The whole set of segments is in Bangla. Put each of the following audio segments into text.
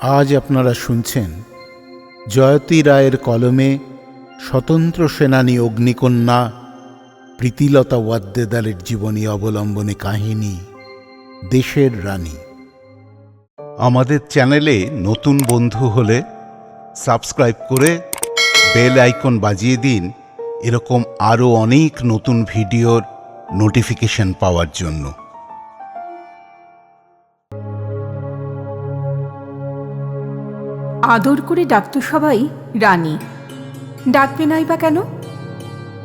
আজ আপনারা শুনছেন জয়তী রায়ের কলমে স্বতন্ত্র সেনানী অগ্নিকন্যা প্রীতিলতা ওয়াদ্দেদারের জীবনী অবলম্বনে কাহিনী, দেশের রানী। আমাদের চ্যানেলে নতুন বন্ধু হলে সাবস্ক্রাইব করে বেল আইকন বাজিয়ে দিন। এরকম আরও অনেক নতুন ভিডিওর নোটিফিকেশন পাওয়ার জন্য। আদর করে ডাকত সবাই, রানী। ডাকবে নাই বা কেন?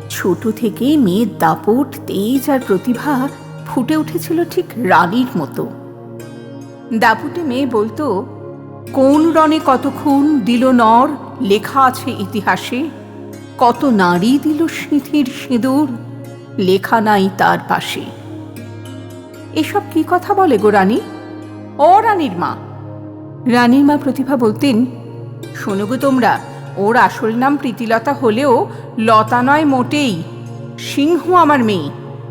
ছোট থেকে মেয়ের দাপট, তেজ আর প্রতিভা ফুটে উঠেছিল ঠিক রানীর মতো। দাপুটে মেয়ে বলতো, কোন রণে কত খুন দিল নর, লেখা আছে ইতিহাসে। কত নারী দিল সিঁথির সিঁদুর, লেখা নাই তার পাশে। এসব কি কথা বলে গো রানী? ও রানীর মা রানীর মা প্রতিভা বলতেন, শোনো তোমরা, ওর আসল নাম প্রীতিলতা হলেও লতা নয় মোটেই। সিংহ আমার মেয়ে।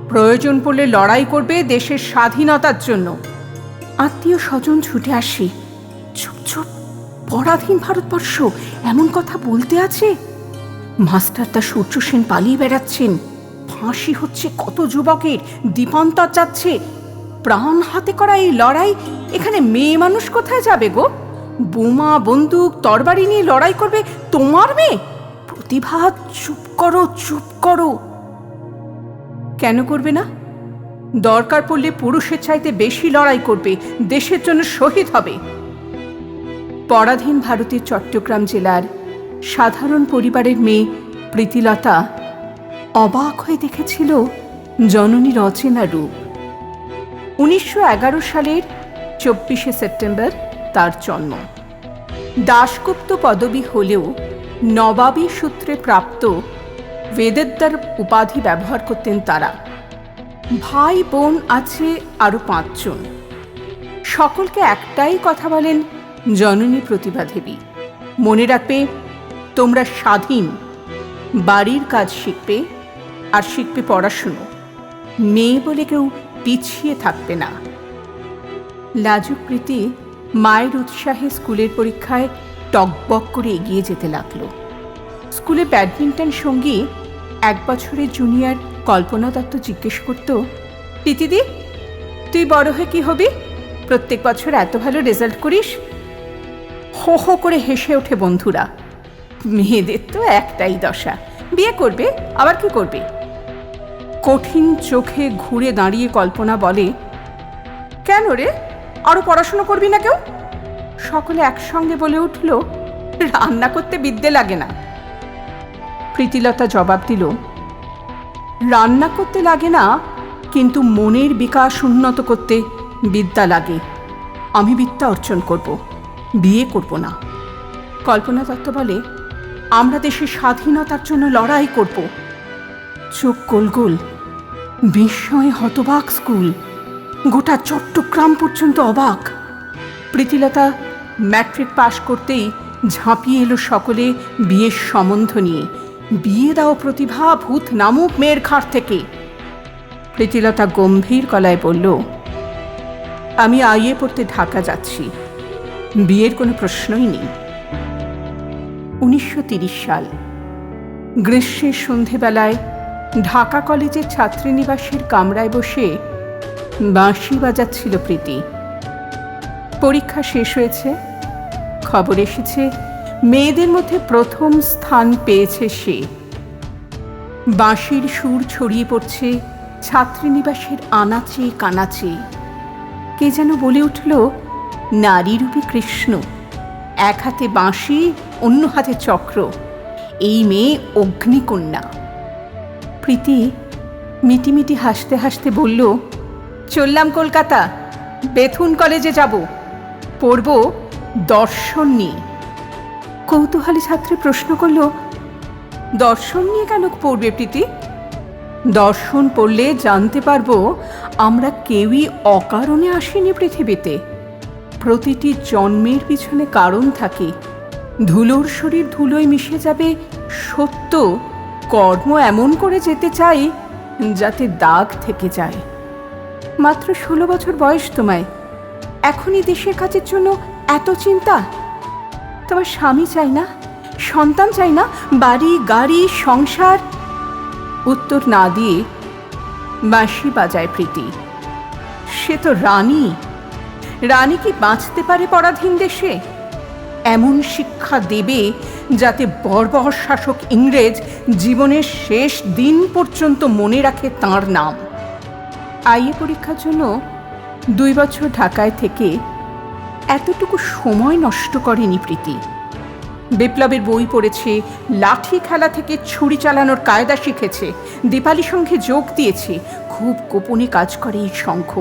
প্রয়োজন পড়লে লড়াই করবে দেশের স্বাধীনতার জন্য। আত্মীয় স্বজন ছুটে আসে। চুপ চুপ, পরাধীন ভারতবর্ষ, এমন কথা বলতে আছে? মাস্টার তা সূর্য সেন পালিয়ে বেড়াচ্ছেন। ফাঁসি হচ্ছে কত যুবকের, দীপান্তর যাচ্ছে প্রাণ হাতে করা এই লড়াই? এখানে মেয়ে মানুষ কোথায় যাবে গো? বোমা, বন্দুক, তরবারি নিয়ে লড়াই করবে তোমার মেয়ে? প্রতিভা চুপ করো চুপ করো। কেন করবে না? দরকার পড়লে পুরুষের চাইতে বেশি লড়াই করবে, দেশের জন্য শহীদ হবে। পরাধীন ভারতের চট্টগ্রাম জেলার সাধারণ পরিবারের মেয়ে প্রীতিলতা অবাক হয়ে দেখেছিল জননীর অচেনা রূপ। উনিশশো এগারো সালের চব্বিশে সেপ্টেম্বর তার জন্ম। দাশগুপ্ত পদবী হলেও নবাবী সূত্রে প্রাপ্ত বেদেদ্দার উপাধি ব্যবহার করতেন তারা। ভাই বোন আছে আরও পাঁচজন। সকলকে একটাই কথা বলেন, জননী প্রতিভা দেবী। মনে রাখবে, তোমরা স্বাধীন, বাড়ির কাজ শিখবে, আর শিখবে পড়াশুনো। মেয়ে বলে কেউ পিছিয়ে থাকবে না। লাজুক প্রীতি মায়ের উৎসাহে স্কুলের পরীক্ষায় টকবক করে এগিয়ে যেতে লাগল। স্কুলে ব্যাডমিন্টন সঙ্গী এক বছরের জুনিয়র কল্পনা দত্ত জিজ্ঞেস করত, প্রীতিদি, তুই বড় হয়ে কি হবি? প্রত্যেক বছর এত ভালো রেজাল্ট করিস? হো হো করে হেসে ওঠে বন্ধুরা। মেয়েদের তো একটাই দশা। বিয়ে করবে? আবার কি করবে? কঠিন চোখে ঘুরে দাঁড়িয়ে কল্পনা বলে, কেন রে? আরও পড়াশুনো করবি না কেউ? সকলে একসঙ্গে বলে উঠল, রান্না করতে বিদ্যে লাগে না। প্রীতিলতা জবাব দিল, রান্না করতে লাগে না, কিন্তু মনের বিকাশ উন্নত করতে বিদ্যা লাগে। আমি বিদ্যা অর্জন করব, বিয়ে করব না। কল্পনা দত্ত বলে, আমরা দেশের স্বাধীনতার জন্য লড়াই করব। চোখ গোল গোল। বিস্ময়ে হতবাক স্কুল। গোটা চট্টগ্রাম পর্যন্ত অবাক। প্রীতিলতা ম্যাট্রিক পাশ করতেই ঝাঁপিয়ে এলো সকলে বিয়ের সম্বন্ধ নিয়ে। বিয়ে দাও প্রতিভা ভূত নামুক মেয়ের ঘাট থেকে। প্রীতিলতা গম্ভীর গলায় বলল, আমি আইয়ে পড়তে ঢাকা যাচ্ছি। বিয়ের কোনো প্রশ্নই নেই। উনিশশো সাল। গ্রীষ্মের সন্ধেবেলায় ঢাকা কলেজের ছাত্রীনিবাসের কামরায় বসে বাঁশি বাজাচ্ছিল প্রীতি। পরীক্ষা শেষ হয়েছে, খবর এসেছে, মেয়েদের মধ্যে প্রথম স্থান পেয়েছে সে। বাঁশির সুর ছড়িয়ে পড়ছে ছাত্রীনিবাসের আনাচে কানাচে। কে যেন বলে উঠল নারীরূপী কৃষ্ণ, এক হাতে বাঁশি, অন্য হাতে চক্র। এই মেয়ে অগ্নিকন্যা। প্রীতি মিটিমিটি হাসতে হাসতে বলল, চললাম কলকাতা, বেথুন কলেজে যাব। পড়ব দর্শন নিয়ে। কৌতূহলী ছাত্রী প্রশ্ন করল, দর্শন নিয়ে কেন পড়বে প্রীতি? দর্শন পড়লে জানতে পারব আমরা কেউই অকারণে আসিনি পৃথিবীতে। প্রতিটি জন্মের পিছনে কারণ থাকে। ধুলোর শরীর ধুলোয় মিশে যাবে সত্য কর্ম এমন করে যেতে চাই যাতে দাগ থেকে যায়। মাত্র ষোলো বছর বয়স তোমায়। এখনই দেশের কাজের জন্য এত চিন্তা? তোমার স্বামী চাই না? সন্তান চাই না? বাড়ি, গাড়ি, সংসার? উত্তর না দিয়ে বাঁশি বাজায় প্রীতি। সে তো রানী। রানী কি বাঁচতে পারে পরাধীন দেশে? এমন শিক্ষা দেবে যাতে বর্বর শাসক ইংরেজ জীবনের শেষ দিন পর্যন্ত মনে রাখে তার নাম। আইএ পরীক্ষার জন্য দুই বছর ঢাকায় থেকে এতটুকু সময় নষ্ট করেনি প্রীতি। বিপ্লবের বই পড়েছে, লাঠি খেলা থেকে ছুরি চালানোর কায়দা শিখেছে দীপালি সংঘে যোগ দিয়েছে, খুব গোপনে কাজ করে এই সংঘ।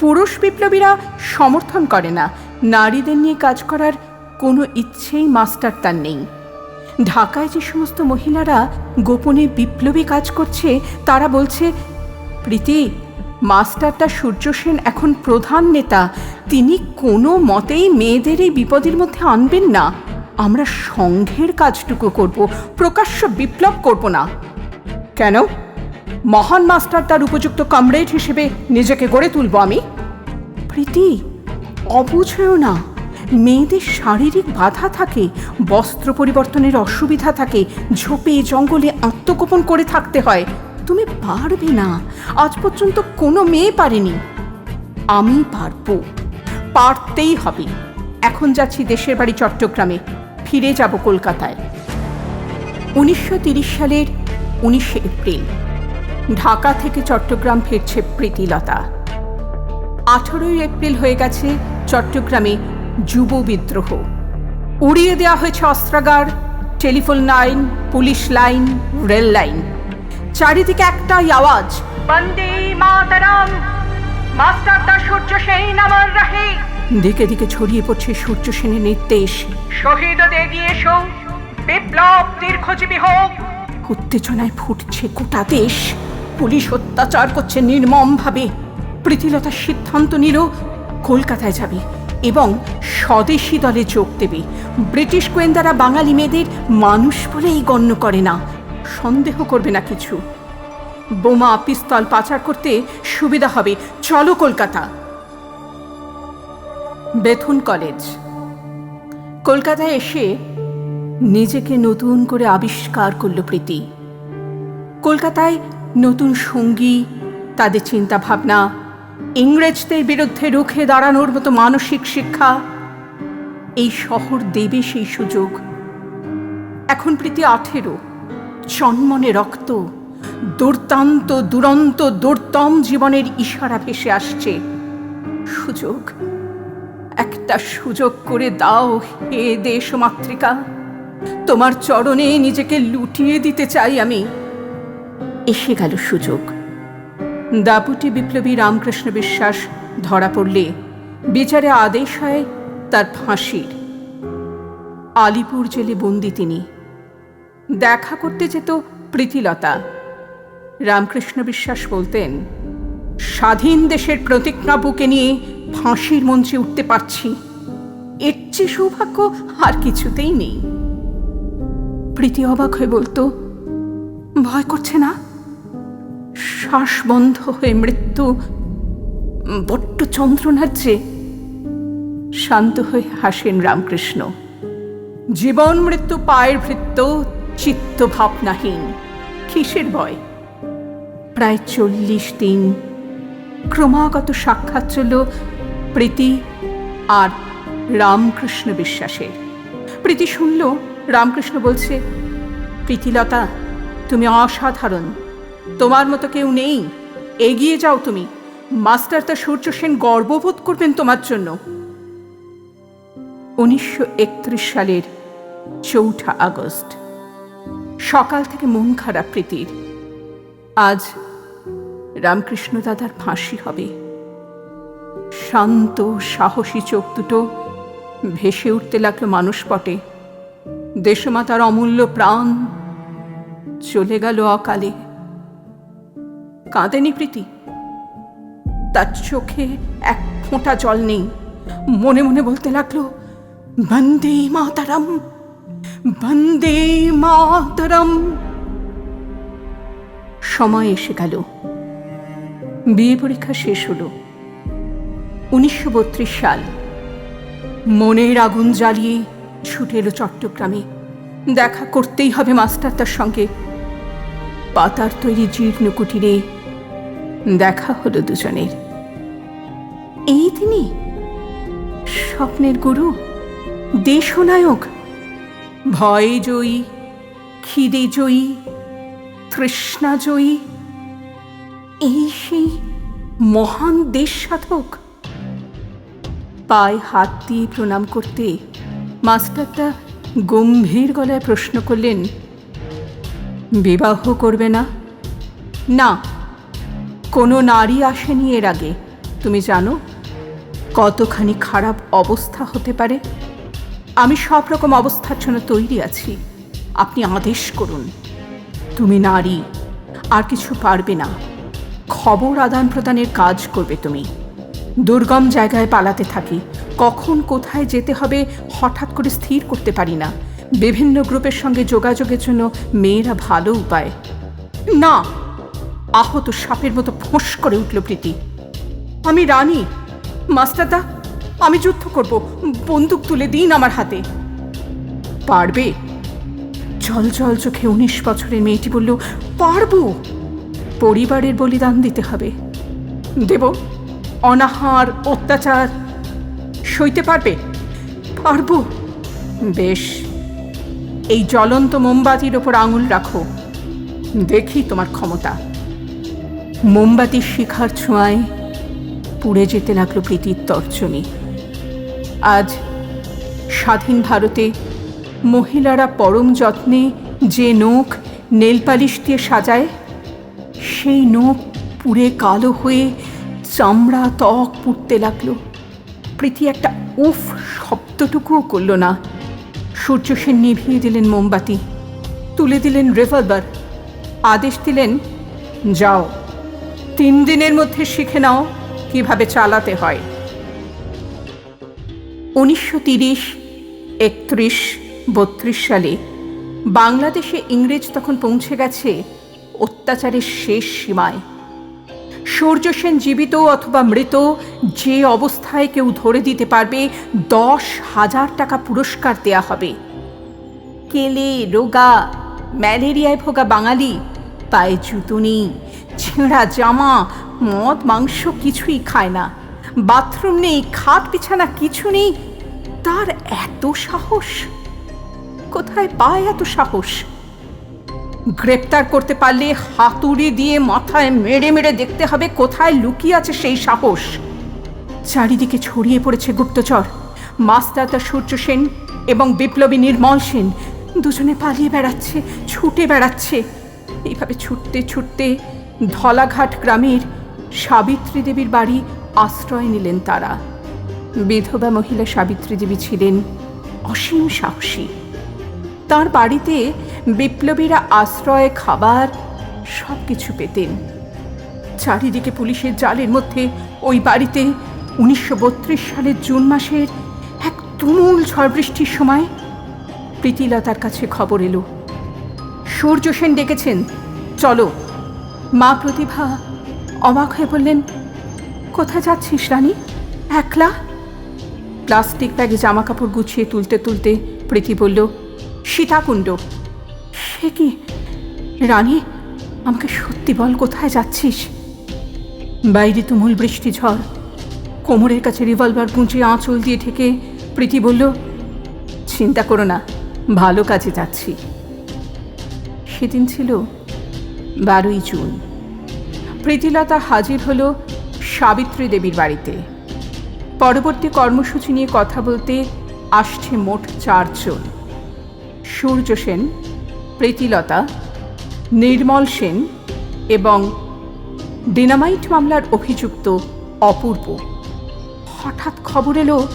পুরুষ বিপ্লবীরা সমর্থন করে না নারীদের নিয়ে কাজ করার কোনো ইচ্ছেই মাস্টার তার নেই। ঢাকায় যে সমস্ত মহিলারা গোপনে বিপ্লবী কাজ করছে, তারা বলছে, প্রীতি মাস্টারটা সূর্য সেন এখন প্রধান নেতা। তিনি কোনো মতেই মেয়েদের এই বিপদের মধ্যে আনবেন না। আমরা সংঘের কাজটুকু করব, প্রকাশ্য বিপ্লব করব না। কেন? মহান মাস্টার তার উপযুক্ত কমরেড হিসেবে নিজেকে গড়ে তুলব আমি? প্রীতি অবুঝেও না। মেয়েদের শারীরিক বাধা থাকে, বস্ত্র পরিবর্তনের অসুবিধা থাকে, ঝোপে, জঙ্গলে আত্মগোপন করে থাকতে হয়। তুমি পারবে না। আজ পর্যন্ত কোনো মেয়ে পারেনি। আমি পারব। পারতেই হবে। এখন যাচ্ছি দেশের বাড়ি চট্টগ্রামে। ফিরে যাব কলকাতায়। উনিশশো সালের উনিশে এপ্রিল। ঢাকা থেকে চট্টগ্রাম ফিরছে প্রীতিলতা। আঠেরোই এপ্রিল হয়ে গেছে চট্টগ্রামে যুব বিদ্রোহ। উড়িয়ে দেওয়া হয়েছে অস্ত্রাগার, telephone line, police line, rail line. চারিদিকে একটাই আওয়াজ, বন্দে মাতারাম, মাস্টার দা সূর্য সেন আমার রাহে। দিকে দিকে ছড়িয়ে পড়ছে সূর্য সেনের নির্দেশ, শহীদ এগিয়ে এসো, বিপ্লব দীর্ঘজীবী হোক। উত্তেজনায় ফুটছে গোটা দেশ, পুলিশ অত্যাচার করছে নির্মমভাবে। প্রীতিলতা সিদ্ধান্ত নিল কলকাতায় যাবি এবং স্বদেশী দলে যোগ দেবে। ব্রিটিশ গোয়েন্দারা বাঙালি মেয়েদের মানুষ বলেই গণ্য করে না। সন্দেহ করবে না কিছু। বোমা, পিস্তল পাচার করতে সুবিধা হবে। চলো কলকাতা। Bethune college. কলকাতায় এসে নিজেকে নতুন করে আবিষ্কার করল প্রীতি। কলকাতায় নতুন সঙ্গী, তাদের চিন্তা ভাবনা ইংরেজদের বিরুদ্ধে রুখে দাঁড়ানোর মতো মানসিক শিক্ষা, এই শহর দেবে সেই সুযোগ। এখন প্রীতি আঠেরো, জন্মনে রক্ত, দুর্দান্ত, দুরন্ত, দুর্দম জীবনের ইশারা ভেসে আসছে। সুযোগ, একটা সুযোগ করে দাও হে দেশ মাতৃকা। তোমার চরণে নিজেকে লুটিয়ে দিতে চাই আমি। এসে গেল সুযোগ। দাপুটি বিপ্লবী রামকৃষ্ণ বিশ্বাস ধরা পড়লে বিচারে আদেশ হয় তার ফাঁসির। আলিপুর জেলে বন্দি তিনি। দেখা করতে যেত প্রীতিলতা। রামকৃষ্ণ বিশ্বাস বলতেন, স্বাধীন দেশের প্রতিজ্ঞা বুকে নিয়ে ফাঁসির মঞ্চে উঠতে পারছি। এর চেয়ে সৌভাগ্য আর কিছুতেই নেই। প্রীতি অবাক হয়ে বলতো, ভয় করছে না? শ্বাস বন্ধ হয়ে মৃত্যু। বট্ট যন্ত্রণার যে শান্ত হয়ে হাসেন রামকৃষ্ণ। জীবন মৃত্যু পায়ের ভৃত্য, চিত্ত ভাবনাহীন। কিসের ভয়? প্রায় চল্লিশ দিন। ক্রমাগত সাক্ষাৎ চলল প্রীতি আর রামকৃষ্ণ বিশ্বাসের। প্রীতি শুনল, রামকৃষ্ণ বলছে, প্রীতিলতা, তুমি অসাধারণ। তোমার মতো কেউ নেই। এগিয়ে যাও তুমি। মাস্টার তা সূর্য সেন গর্ববোধ করবেন তোমার জন্য। উনিশশো একত্রিশ সালের চৌঠা আগস্ট। সকাল থেকে মন খারাপ প্রীতির। আজ রামকৃষ্ণ দাদার ফাঁসি হবে। শান্ত, সাহসী চোখ দুটো ভেসে উঠতে লাগল মানুষ পটে দেশমাতার অমূল্য প্রাণ চলে গেল অকালে। কাঁদেনি প্রীতি? তার চোখে এক ফোঁটা জল নেই। মনে মনে বলতে লাগল, বন্দে মাতারাম বন্দে মাতারাম। সময় এসে গেল। বিয়ে পরীক্ষা শেষ হলো। উনিশশো বত্রিশ সাল। মনের আগুন জ্বালিয়ে ছুটে এলো চট্টগ্রামে। দেখা করতেই হবে মাস্টার তার সঙ্গে। পাতার তৈরি জীর্ণ কুটিরে দেখা হলো দুজনের। এই তিনি? স্বপ্নের গুরু? দেশনায়ক? ভয়ে জয়ী খিদে জয়ী তৃষ্ণা জয়ী। এই সেই মহান দেশ সাধক পায়ে হাত দিয়ে প্রণাম করতে মাস্টারটা গম্ভীর গলায় প্রশ্ন করলেন বিবাহ করবে না? না। কোনো নারী আসেনি এর আগে। তুমি জানো, কতখানি খারাপ অবস্থা হতে পারে? আমি সব রকম অবস্থার জন্য তৈরি আছি। আপনি আদেশ করুন। তুমি নারী, আর কিছু পারবে না। খবর আদান প্রদানের কাজ করবে তুমি। দুর্গম জায়গায় পালাতে থাকি। কখন কোথায় যেতে হবে হঠাৎ করে স্থির করতে পারি না। বিভিন্ন গ্রুপের সঙ্গে যোগাযোগের জন্য মেয়েরা ভালো উপায়। না! আহত সাপের মতো ফোঁস করে উঠল প্রীতি। আমি রানী মাস্টারদা আমি যুদ্ধ করব, বন্দুক তুলে দিন আমার হাতে। পারবে? জল জল চোখে উনিশ বছরের মেয়েটি বলল, পারব। পরিবারের বলিদান দিতে হবে। দেব, অনাহার, অত্যাচার, সইতে পারবে? পারব। বেশ, এই জ্বলন্ত মোমবাতির ওপর আঙুল রাখো। দেখি তোমার ক্ষমতা। মোমবাতির শিখার ছোঁয়ায় পুড়ে যেতে লাগল প্রীতির তর্জনী। আজ স্বাধীন ভারতে মহিলারা পরম যত্নে যে নখ নেল পালিশ দিয়ে সাজায়, সেই নখ পুড়ে কালো হয়ে চামড়া ত্বক পুড়তে লাগল। প্রীতি একটা উফ শব্দটুকুও করল না। সূর্য সেন নিভিয়ে দিলেন মোমবাতি, তুলে দিলেন রিভলভার আদেশ দিলেন, যাও। তিন দিনের মধ্যে শিখে নাও কীভাবে চালাতে হয়। উনিশশো তিরিশ, একত্রিশ, বত্রিশ সালে বাংলাদেশে ইংরেজ তখন পৌঁছে গেছে অত্যাচারের শেষ সীমায়। সূর্য সেন জীবিত অথবা মৃত যে অবস্থায় কেউ ধরে দিতে পারবে, দশ হাজার টাকা পুরস্কার দেয়া হবে। কেলে, রোগা, ম্যালেরিয়ায় ভোগা বাঙালি, পায়ে জুতো নেই ছেঁড়া জামা, মদ, মাংস কিছুই খায় না। বাথরুম নেই, খাট বিছানা কিছু নেই। তার এত সাহস? কোথায় পায় এত সাহস? গ্রেপ্তার করতে পারলে হাতুড়ি দিয়ে মাথায় মেরে মেরে দেখতে হবে কোথায় লুকিয়ে আছে সেই সাহস। চারিদিকে ছড়িয়ে পড়েছে গুপ্তচর। মাস্টারদা সূর্য সেন এবং বিপ্লবী নির্মল সেন দুজনে পালিয়ে বেড়াচ্ছে, ছুটে বেড়াচ্ছে। এইভাবে ছুটতে ছুটতে ধলাঘাট গ্রামের সাবিত্রী দেবীর বাড়ি আশ্রয় নিলেন তারা। বিধবা মহিলা সাবিত্রী দেবী ছিলেন অসীম সাহসী। তার বাড়িতে বিপ্লবীরা আশ্রয়, খাবার সব কিছু পেতেন। চারিদিকে পুলিশের জালের মধ্যে ওই বাড়িতে উনিশশো বত্রিশ সালের জুন মাসের এক তুমুল ঝড় বৃষ্টির সময় প্রীতিলতার কাছে খবর এলো। সূর্য সেন ডেকেছেন, চলো মা প্রতিভা অবাক হয়ে বললেন, কোথায় যাচ্ছিস রানী? একলা? প্লাস্টিক ব্যাগে জামা কাপড় গুছিয়ে তুলতে তুলতে প্রীতি বলল, সীতাকুণ্ড। সে কি? রানী, আমাকে সত্যি বল কোথায় যাচ্ছিস? বাইরে তুমুল বৃষ্টি ঝড়। কোমরের কাছে রিভলভার গুঁজে আঁচল দিয়ে ঠেকে প্রীতি বলল, চিন্তা করো না, ভালো কাজে যাচ্ছি। সেদিন ছিল বারোই জুন। প্রীতিলতা হাজির হল সাবিত্রী দেবীর বাড়িতে। পরবর্তী কর্মসূচি নিয়ে কথা বলতে আসছে মোট চারজন। সূর্য সেন, প্রীতিলতা, নির্মল সেন এবং ডিনামাইট মামলার অভিযুক্ত অপূর্ব। হঠাৎ খবর এলো,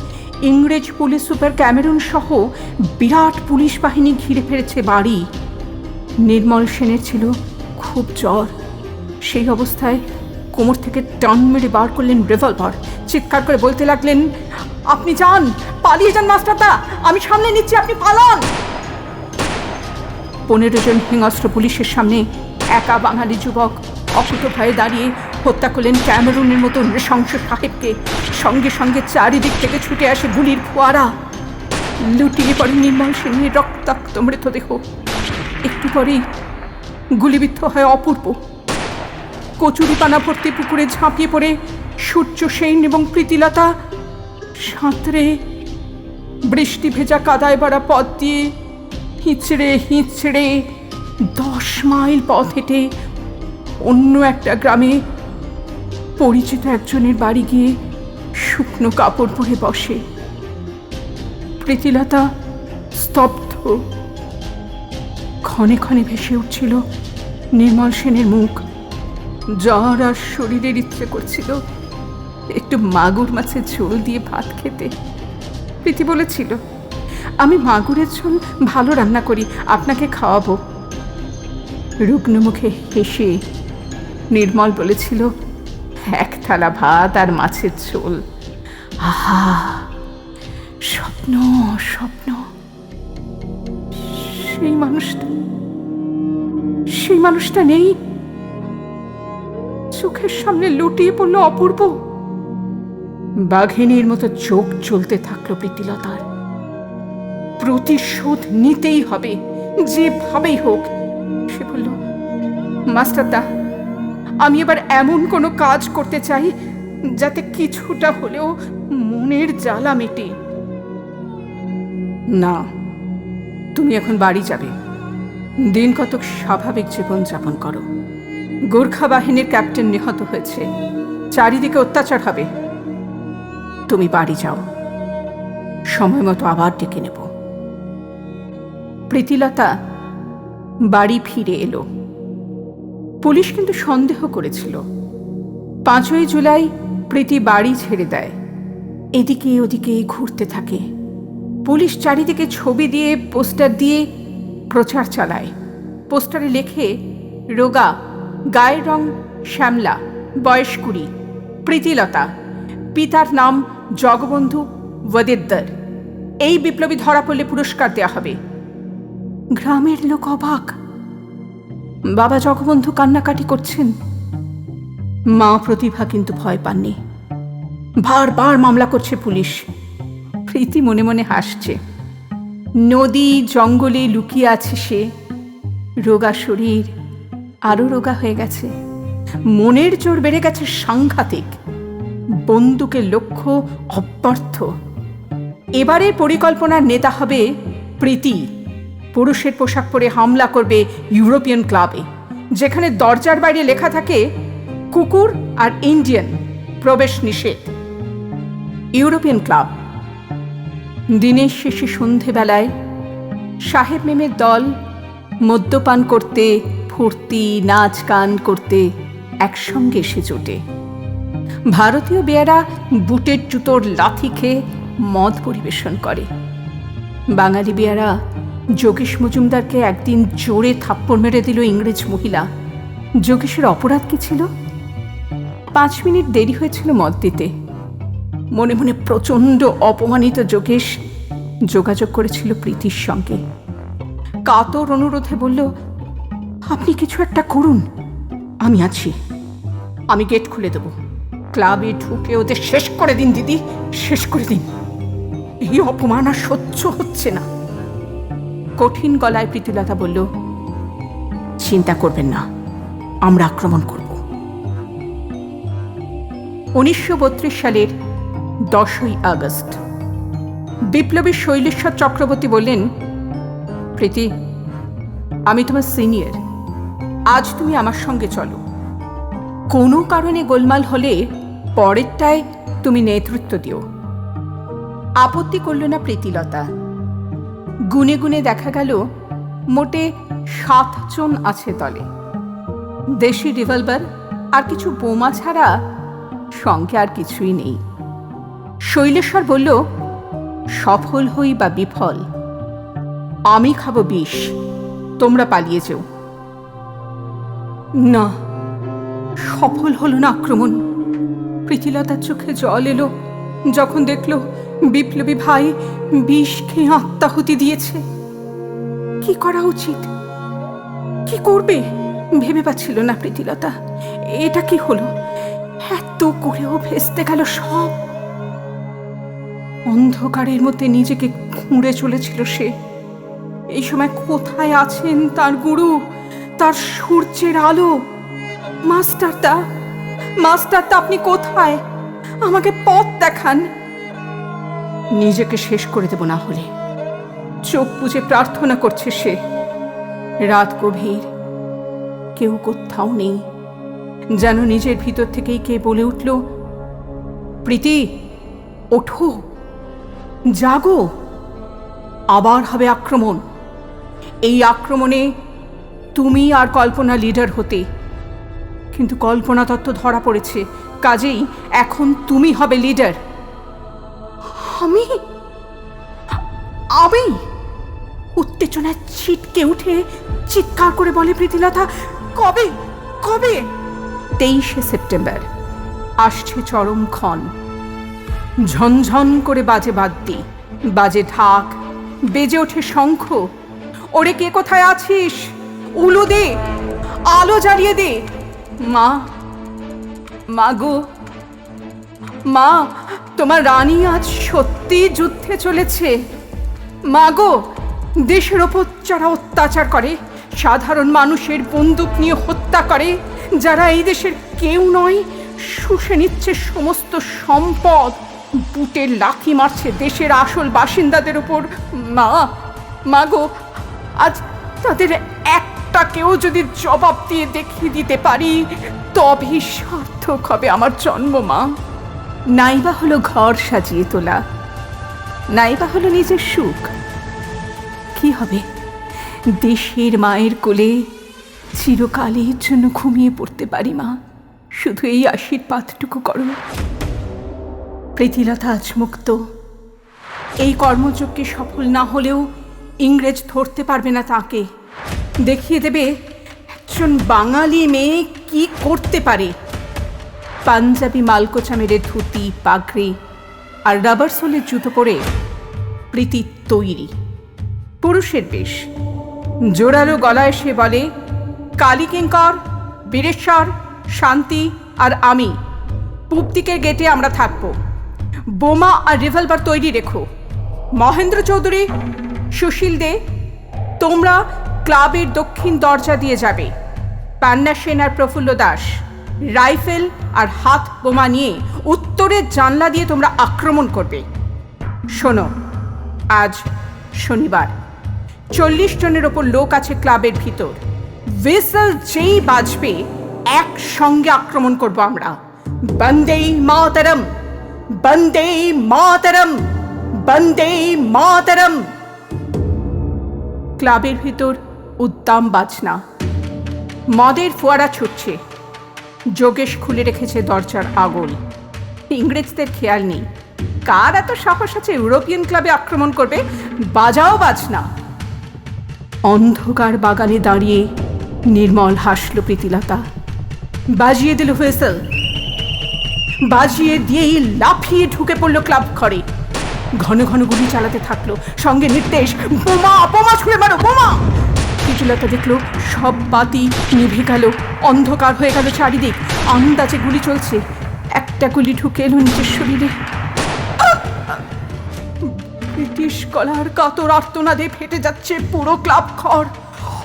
ইংরেজ পুলিশ সুপার ক্যামেরুন সহ বিরাট পুলিশ বাহিনী ঘিরে ফেলেছে বাড়ি। নির্মল সেনের ছিল খুব জ্বর। সেই অবস্থায় কোমর থেকে টান মেরে বার করলেন রিভলভার চিৎকার করে বলতে লাগলেন, আপনি যান, পালিয়ে যান মাস্টারদা আমি সামনে নিচ্ছি, আপনি পালান! পনেরো জন হিংস্র পুলিশের সামনে একা বাঙালি যুবক অকুত ভয়ে দাঁড়িয়ে হত্যা করলেন ক্যামেরুনের মতো নৃশংস সাহেবকে। সঙ্গে সঙ্গে চারিদিক থেকে ছুটে আসে গুলির ফোয়ারা। লুটিয়ে পড়ে নির্মল সেনের রক্তাক্ত মৃতদেহ। একটু পরেই গুলিবিদ্ধ হয় অপূর্ব। কচুরিপানা ভর্তি পুকুরে ঝাঁপিয়ে পড়ে সূর্য সেন এবং প্রীতিলতা। সাঁতরে বৃষ্টি ভেজা কাদায় ভরা পথ দিয়ে হিঁচড়ে হিঁচড়ে দশ মাইল পথ হেঁটে অন্য একটা গ্রামে পরিচিত একজনের বাড়ি গিয়ে শুকনো কাপড় পরে বসে। প্রীতিলতা স্তব্ধ ক্ষণে ক্ষণে ভেসে উঠছিল নির্মল সেনের মুখ। জ্বর আর শরীরের ইচ্ছে করছিল একটু মাগুর মাছের ঝোল দিয়ে ভাত খেতে। প্রীতি বলেছিল, আমি মাগুরের ঝোল ভালো রান্না করি, আপনাকে খাওয়াবো। রুগ্ন মুখে হেসে নির্মল বলেছিল, এক থালা ভাত আর মাছের ঝোল। আহা, স্বপ্ন স্বপ্ন। সেই মানুষটা? সেই মানুষটা নেই। চোখের সামনে লুটিয়ে পড়ল অপূর্ব। বাঘিনীর মতো চোখ চলতে থাকল প্রীতিলতার। প্রতিশোধ নিতেই হবে, যেভাবেই হোক। সে বলল মাস্টারদা আমি এবার এমন কোনো কাজ করতে চাই, যাতে কিছুটা হলেও মনের জ্বালা মেটে। না তুমি এখন বাড়ি যাবে। দিন কতক স্বাভাবিক জীবন যাপন করো। গোর্খা বাহিনীর ক্যাপ্টেন নিহত হয়েছে। চারিদিকে অত্যাচার হবে। তুমি বাড়ি যাও। সময় মতো আবার ডেকে নেব। প্রীতিলতা বাড়ি ফিরে এলো। পুলিশ কিন্তু সন্দেহ করেছিল। পাঁচই জুলাই প্রীতি বাড়ি ছেড়ে দেয়। এদিকে ওদিকে ঘুরতে থাকে। পুলিশ চারিদিকে ছবি দিয়ে, পোস্টার দিয়ে প্রচার চালায়। পোস্টারে লেখে, রোগা, গায়ের রং শ্যামলা, বয়স কুড়ি, প্রীতিলতা, পিতার নাম জগবন্ধু ওয়াদেদ্দার এই বিপ্লবী ধরা পড়লে পুরস্কার দেওয়া হবে। গ্রামের লোক অবাক। বাবা জগবন্ধু কান্নাকাটি করছেন? মা প্রতিভা কিন্তু ভয় পাননি। বারবার মামলা করছে পুলিশ। প্রীতি মনে মনে হাসছে। নদী জঙ্গলে লুকিয়ে আছে সে। রোগা শরীর আরও রোগা হয়ে গেছে। মনের জোর বেড়ে গেছে সাংঘাতিক। বন্দুকের লক্ষ্য অব্যর্থ। এবারের পরিকল্পনার নেতা হবে প্রীতি। পুরুষের পোশাক পরে হামলা করবে ইউরোপিয়ান ক্লাবে, যেখানে দরজার বাইরে লেখা থাকে, কুকুর আর ইন্ডিয়ান প্রবেশ নিষেধ। ইউরোপিয়ান ক্লাব দিনের শেষে সন্ধেবেলায় সাহেব মেমের দল মদ্যপান করতে, ফুর্তি নাচ গান করতে একসঙ্গে এসে জোটে। ভারতীয় বেয়ারা বুটের জুতোর লাথি খেয়ে মদ পরিবেশন করে। বাঙালি বেয়ারা যোগেশ মজুমদারকে একদিন জোরে থাপ্পড় মেরে দিল ইংরেজ মহিলা। যোগেশের অপরাধ কি ছিল? পাঁচ মিনিট দেরি হয়েছিল মদ দিতে। মনে মনে প্রচণ্ড অপমানিত যোগেশ যোগাযোগ করেছিল প্রীতির সঙ্গে। কাতর অনুরোধে বলল, আপনি কিছু একটা করুন, আমি আছি। আমি গেট খুলে দেব। ক্লাবে ঢুকে ওদের শেষ করে দিন, দিদি, শেষ করে দিন। এই অপমান আর সহ্য হচ্ছে না। কঠিন গলায় প্রীতিলতা বলল, চিন্তা করবেন না, আমরা আক্রমণ করব। উনিশশো বত্রিশ সালের দশই আগস্ট। বিপ্লবী শৈলেশ্বর চক্রবর্তী বললেন, প্রীতি, আমি তোমার সিনিয়র আজ তুমি আমার সঙ্গে চলো। কোনো কারণে গোলমাল হলে পরেরটায় তুমি নেতৃত্ব দিও। আপত্তি করল না প্রীতিলতা। গুনে গুনে দেখা গেল, মোটে সাতজন আছে দলে। দেশি রিভলভার আর কিছু বোমা ছাড়া সঙ্গে আর কিছুই নেই। শৈলেশ্বর বলল, সফল হই বা বিফল, আমি খাব বিষ, তোমরা পালিয়ে যেও। না, সফল হলো না আক্রমণ। প্রীতিলতার চোখে জল এলো, যখন দেখল বিপ্লবী ভাই বিষ খেয়ে আত্মাহুতি দিয়েছে। কি করা উচিত? কি করবে? ভেবে পাচ্ছিল না প্রীতিলতা। এটা কি হলো? এত করেও ভেস্তে গেল সব। অন্ধকারের মধ্যে নিজেকে খুঁড়ে চলেছিল সে। এই সময় কোথায় আছেন তার গুরু, তার সূর্যের আলো? মাস্টারদা মাস্টারদা আপনি কোথায়? আমাকে পথ দেখান। নিজেকে শেষ করে দেব না হলে। চোখ বুঝে প্রার্থনা করছে সে। রাত গভীর। কেউ কোথাও নেই। যেন নিজের ভিতর থেকেই কে বলে উঠল, প্রীতি, ওঠো। জাগো। আবার হবে আক্রমণ। এই আক্রমণে তুমি আর কল্পনা লিডার হতে। কিন্তু কল্পনা তত্ত্ব ধরা পড়েছে। কাজেই এখন তুমি হবে লিডার। আমি আমি উত্তেজনায় ছিটকে উঠে চিৎকার করে বলে, প্রীতিলতা, কবে কবে? তেইশে সেপ্টেম্বর। আসছে চরম ক্ষণ। ঝনঝন করে বাজে বাদ্যি, বাজে ঢাক, বেজে ওঠে শঙ্খ। ওরে কে কোথায় আছিস? উলু দে, আলো জ্বালিয়ে দে। মা মা গো, মা, তোমার রানী আজ সত্যি যুদ্ধে চলেছে। মা গো, দেশের ওপর যারা অত্যাচার করে, সাধারণ মানুষের বন্দুক নিয়ে হত্যা করে, যারা এই দেশের কেউ নয়, শুষে নিচ্ছে সমস্ত সম্পদ। বুটে লাথি মারছে দেশের আসল বাসিন্দাদের উপর। মা মা গো, আজ তাদের একটাকেও যদি জবাব দিয়ে দেখিয়ে দিতে পারি, তবেই সার্থক হবে আমার জন্ম, মা। নাইবা হলো ঘর সাজিয়ে তোলা। নাইবা হলো নিজের সুখ। কি হবে? দেশের মায়ের কোলে চিরকালের জন্য ঘুমিয়ে পড়তে পারি, মা। শুধু এই আশীর্বাদটুকু করো। প্রীতিলতা আজ মুক্ত এই কর্মযজ্ঞে সফল না হলেও ইংরেজ ধরতে পারবে না তাকে। দেখিয়ে দেবে একজন বাঙালি মেয়ে কি করতে পারে। পাঞ্জাবি মালকোচা মেরে ধুতি, পাগড়ি আর রাবার সোলের জুতো পরে প্রীতি তৈরি। পুরুষের বেশ। জোরালো গলায় সে বলে, কালী কিঙ্কর, বীরেশ্বর, শান্তি আর আমি। পূব দিকের গেটে আমরা থাকব। বোমা আর রিভলভার তৈরি রেখো। মহেন্দ্র চৌধুরী, সুশীল দে, তোমরা ক্লাবের দক্ষিণ দরজা দিয়ে যাবে। পান্না সেন আর প্রফুল্ল দাস, রাইফেল আর হাত বোমা নিয়ে উত্তরের জানলা দিয়ে তোমরা আক্রমণ করবে। শোনো, আজ শনিবার। চল্লিশ জনের ওপর লোক আছে ক্লাবের ভিতর। ভিসেল যেই বাজবে, একসঙ্গে আক্রমণ করব আমরা। বন্দেই মাতরম। বন্দে মাতরম বন্দে মাতরম। ক্লাবের ভিতর উদ্দাম বাজনা। মদের ফোয়ারা ছুটছে। যোগেশ খুলে রেখেছে দরজার আগল। ইংরেজদের খেয়াল নেই। কার এত সাহস আছে ইউরোপিয়ান ক্লাবে আক্রমণ করবে? বাজাও বাজনা। অন্ধকার বাগানে দাঁড়িয়ে নির্মল হাসল প্রীতিলতা। বাজিয়ে দিল হুয়েসেল বাজিয়ে দিয়েই লাফিয়ে ঢুকে পড়ল ক্লাব ঘরে। ঘন ঘন গুলি চালাতে থাকল। সঙ্গে নির্দেশ, বোমা বোমা ছুঁড়ে মারো, বোমা! প্রীতিলতা দেখল, সব বাতি নিভে গেল। অন্ধকার হয়ে গেল চারিদিক। আন্দাজে গুলি চলছে। একটা গুলি ঢুকে এলো নিজের শরীরে। ব্রিটিশ কলার কাতর আর্তনাদে ফেটে যাচ্ছে পুরো ক্লাব ঘর।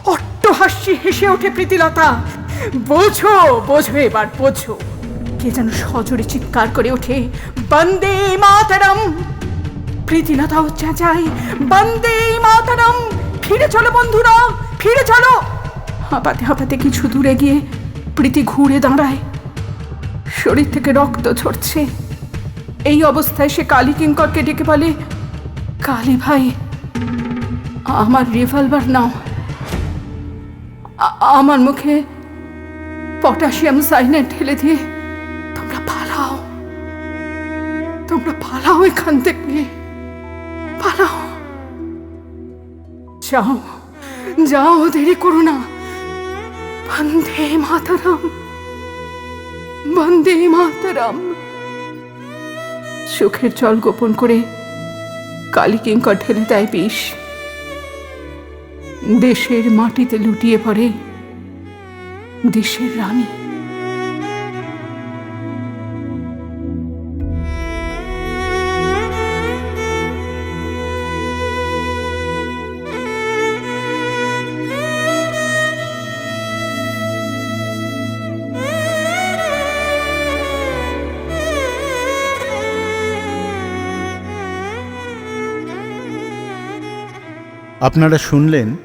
অট্টহাস্যি হেসে ওঠে প্রীতিলতা। বোঝো বোঝো, এবার বোঝো। কে যেন সজোরে চিৎকার করে ওঠে, বন্দে মাতারাম! প্রীতিলতাও চেঁচায়, বন্দে মাতারাম! ফিরে চলো বন্ধুরা, ফিরে চলো! হাঁপাতে হাঁপাতে কিছু দূরে গিয়ে প্রীতি ঘুরে দাঁড়ায়। শরীর থেকে রক্ত ঝরছে। এই অবস্থায় সে কালী কিঙ্করকে ডেকে বলে, কালী ভাই, আমার রিভলভার নাও। আমার মুখে পটাশিয়াম সাইনাইড ঢেলে দিয়ে এখান যাও দেরি করো না। বন্দে মাতারাম বন্দে মাতারাম। চোখের জল গোপন করে কালী কিঙ্কর ঢেলে দেয় বিষ। দেশের মাটিতে লুটিয়ে পড়ে দেশের রানী। আপনারা শুনলেন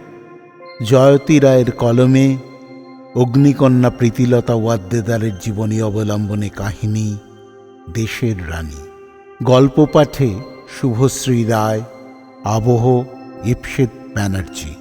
জয়তী রায়ের কলমে অগ্নিকন্যা প্রীতিলতা ওয়াদ্দেদারের জীবনী অবলম্বনে কাহিনী, দেশের রানী। গল্প পাঠে শুভশ্রী রায়, আবহ ইপসেত ব্যানার্জি।